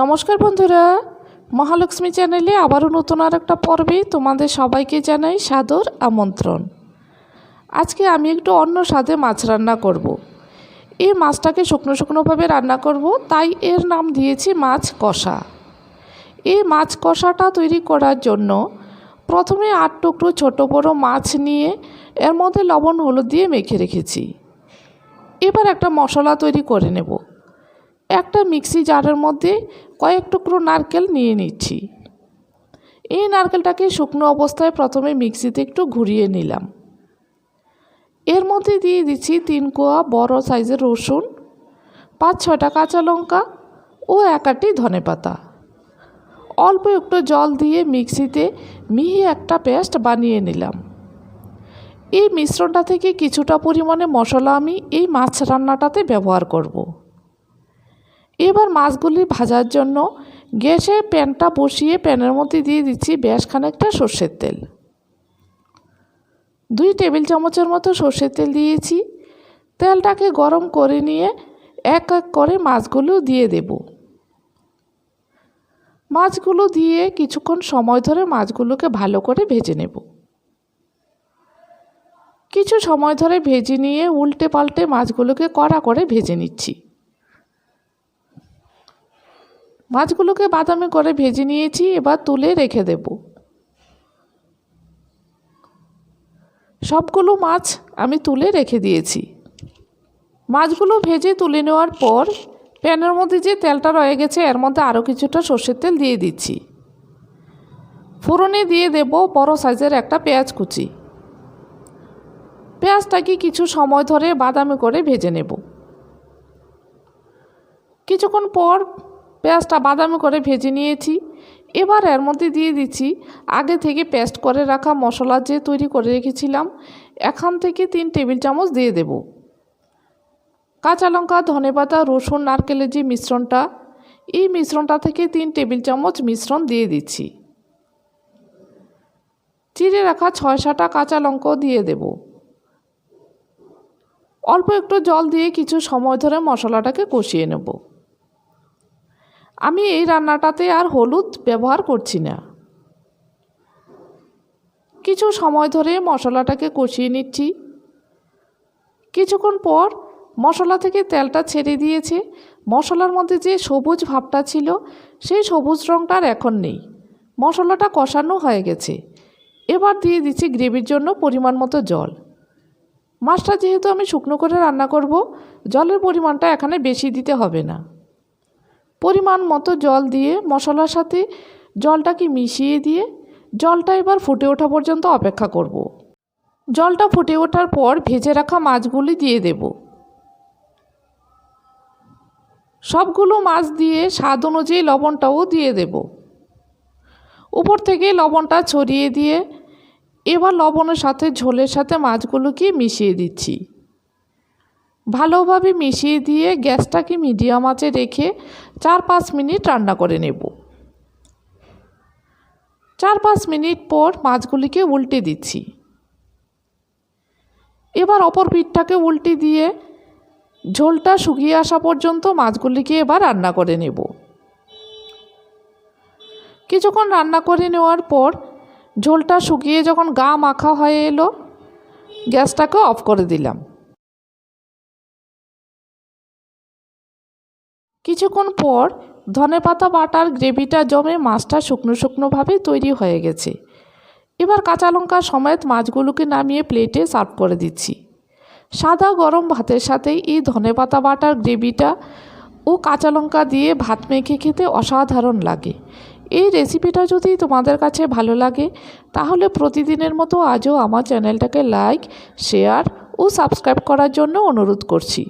নমস্কার বন্ধুরা, মহালক্ষ্মী চ্যানেলে আবারও নতুন আর একটা পর্বে তোমাদের সবাইকে জানাই সাদর আমন্ত্রণ। আজকে আমি একটু অন্য স্বাদে মাছ রান্না করব। এই মাছটাকে শুকনো শুকনোভাবে রান্না করব, তাই এর নাম দিয়েছি মাছ কষা। এই মাছ কষাটা তৈরি করার জন্য প্রথমে আট টুকরো ছোটো বড়ো মাছ নিয়ে এর মধ্যে লবণ হলুদ দিয়ে মেখে রেখেছি। এবার একটা মশলা তৈরি করে নেব। একটা মিক্সি জারের মধ্যে কয়েক টুকরো নারকেল নিয়ে নিচ্ছি। এই নারকেলটাকে শুকনো অবস্থায় প্রথমে মিক্সিতে একটু ঘুরিয়ে নিলাম। এর মধ্যে দিয়ে দিচ্ছি তিন কোয়া বড় সাইজের রসুন, পাঁচ ছয়টা কাঁচা লঙ্কা ও এক আটি ধনে পাতা। অল্প একটু জল দিয়ে মিক্সিতে মিহি একটা পেস্ট বানিয়ে নিলাম। এই মিশ্রণটা থেকে কিছুটা পরিমাণে মশলা আমি এই মাছ রান্নাটাতে ব্যবহার করব। এবার মাছগুলি ভাজার জন্য গ্যাসে প্যানটা বসিয়ে প্যানের মধ্যে দিয়ে দিচ্ছি বেশ খানিকটা সর্ষের তেল। দুই টেবিল চামচের মতো সর্ষের তেল দিয়েছি। তেলটাকে গরম করে নিয়ে এক এক করে মাছগুলো দিয়ে দেব। মাছগুলো দিয়ে কিছুক্ষণ সময় ধরে মাছগুলোকে ভালো করে ভেজে নেব। কিছু সময় ধরে ভেজে নিয়ে উল্টে পাল্টে মাছগুলোকে কড়া করে ভেজে নিচ্ছি। মাছগুলোকে বাদামি করে ভেজে নিয়েছি, এবার তুলে রেখে দেব। সবগুলো মাছ আমি তুলে রেখে দিয়েছি। মাছগুলো ভেজে তুলে নেওয়ার পর প্যানের মধ্যে যে তেলটা রয়ে গেছে, এর মধ্যে আরও কিছুটা সর্ষের তেল দিয়ে দিচ্ছি। ফোড়নে দিয়ে দেব বড় সাইজের একটা পেঁয়াজ কুচি। পেঁয়াজটাকে কিছু সময় ধরে বাদামি করে ভেজে নেব। কিছুক্ষণ পর পেঁয়াজটা বাদামি করে ভেজে নিয়েছি। এবার এর মধ্যে দিয়ে দিচ্ছি আগে থেকে পেস্ট করে রাখা মশলা যে তৈরি করে রেখেছিলাম, এখান থেকে তিন টেবিল চামচ দিয়ে দেব। কাঁচা লঙ্কা ধনেপাতা রসুন, নারকেলের যে মিশ্রণটা, এই মিশ্রণটা থেকে তিন টেবিল চামচ মিশ্রণ দিয়ে দিচ্ছি। চিড়ে রাখা ছয় সাতটা কাঁচা লঙ্কাও দিয়ে দেব। অল্প একটু জল দিয়ে কিছু সময় ধরে মশলাটাকে কষিয়ে নেব। আমি এই রান্নাটাতে আর হলুদ ব্যবহার করছি না। কিছু সময় ধরে মশলাটাকে কষিয়ে নিচ্ছি। কিছুক্ষণ পর মশলা থেকে তেলটা ছেড়ে দিয়েছে। মশলার মধ্যে যে সবুজ ভাবটা ছিল, সেই সবুজ রঙটা আর এখন নেই। মশলাটা কষানো হয়ে গেছে। এবার দিয়ে দিচ্ছি গ্রেভির জন্য পরিমাণ মতো জল। মাছটা যেহেতু আমি শুকনো করে রান্না করব, জলের পরিমাণটা এখানে বেশি দিতে হবে না। পরিমাণ মতো জল দিয়ে মশলার সাথে জলটাকে মিশিয়ে দিয়ে জলটা এবার ফুটে ওঠা পর্যন্ত অপেক্ষা করব। জলটা ফুটে ওঠার পর ভেজে রাখা মাছগুলি দিয়ে দেব। সবগুলো মাছ দিয়ে স্বাদ অনুযায়ী লবণটাও দিয়ে দেব। উপর থেকে লবণটা ছড়িয়ে দিয়ে এবার লবণের সাথে ঝোলের সাথে মাছগুলোকে মিশিয়ে দিচ্ছি। ভালোভাবে মিশিয়ে দিয়ে গ্যাসটাকে মিডিয়াম আঁচে রেখে চার পাঁচ মিনিট রান্না করে নেব। চার পাঁচ মিনিট পর মাছগুলিকে উল্টে দিচ্ছি। এবার অপর পিঠটাকে উল্টে দিয়ে ঝোলটা শুকিয়ে আসা পর্যন্ত মাছগুলিকে এবার রান্না করে নেব। কিছুক্ষণ রান্না করে নেওয়ার পর ঝোলটা শুকিয়ে যখন গা মাখা হয়ে এলো, গ্যাসটাকে অফ করে দিলাম। কিছুক্ষণ পর ধনেপাতা বাটার গ্রেভিটা জমে মাছটা শুকনো শুকনোভাবে তৈরি হয়ে গেছে। এবার কাঁচা লঙ্কা সমেত মাছগুলোকে নামিয়ে প্লেটে সার্ভ করে দিচ্ছি। সাদা গরম ভাতের সাথে এই ধনেপাতা বাটার গ্রেভিটা ও কাঁচা লঙ্কা দিয়ে ভাত মেখে খেতে অসাধারণ লাগে। এই রেসিপিটা যদি তোমাদের কাছে ভালো লাগে, তাহলে প্রতিদিনের মতো আজও আমার চ্যানেলটাকে লাইক, শেয়ার ও সাবস্ক্রাইব করার জন্য অনুরোধ করছি।